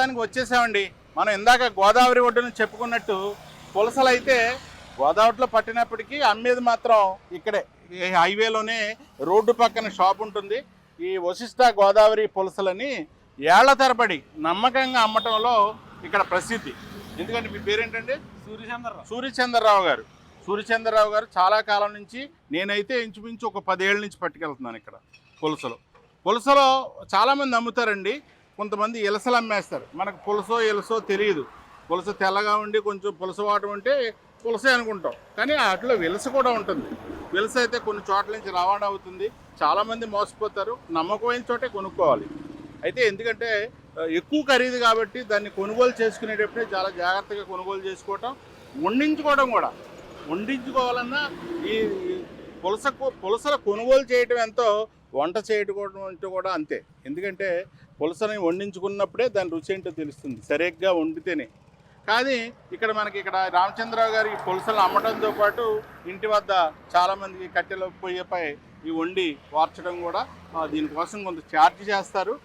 మొత్తానికి వచ్చేసామండి. మనం ఇందాక గోదావరి ఒడ్డున చెప్పుకున్నట్టు పులసలు అయితే గోదావరిలో పట్టినప్పటికీ అమ్మేది మాత్రం ఇక్కడే. హైవేలోనే రోడ్డు పక్కన షాప్ ఉంటుంది. ఈ వశిష్ట గోదావరి పులసలని ఏళ్ళ తరబడి నమ్మకంగా అమ్మటంలో ఇక్కడ ప్రసిద్ధి. ఎందుకంటే మీ పేరేంటండి? సూర్యచంద్రరావు. సూర్యచంద్రరావు గారు. సూర్యచంద్రరావు గారు చాలా కాలం నుంచి నేనైతే ఇంచుమించు ఒక పదేళ్ళ నుంచి పట్టుకెళ్తున్నాను ఇక్కడ పులసలో. పులసలో చాలామంది అమ్ముతారండి కొంతమంది ఇలసలు అమ్మేస్తారు. మనకు పులసో ఇలసో తెలియదు. పులస తెల్లగా ఉండి కొంచెం పులస వాటం ఉంటే పులసే అనుకుంటాం. కానీ వాటిలో విలస కూడా ఉంటుంది. విలస అయితే కొన్ని చోట్ల నుంచి రవాణా అవుతుంది. చాలామంది మోసపోతారు. నమ్మకమైన చోటే కొనుక్కోవాలి. అయితే ఎందుకంటే ఎక్కువ ఖరీదు కాబట్టి దాన్ని కొనుగోలు చేసుకునేటప్పుడే చాలా జాగ్రత్తగా కొనుగోలు చేసుకోవటం వండించుకోవడం కూడా. వండించుకోవాలన్నా ఈ పులస పులసలు కొనుగోలు చేయటం ఎంతో వంట చేయటం అంటే కూడా అంతే. ఎందుకంటే పులసని వండించుకున్నప్పుడే దాని రుచి ఏంటో తెలుస్తుంది. సరిగ్గా వండితేనే. కానీ ఇక్కడ మనకి ఇక్కడ రామచంద్రరావు గారి పులసలు అమ్మడంతో పాటు ఇంటి వద్ద చాలామందికి కట్టెల పొయ్యిపై ఈ వండి వార్చడం కూడా దీనికోసం కొంత ఛార్జ్ చేస్తారు.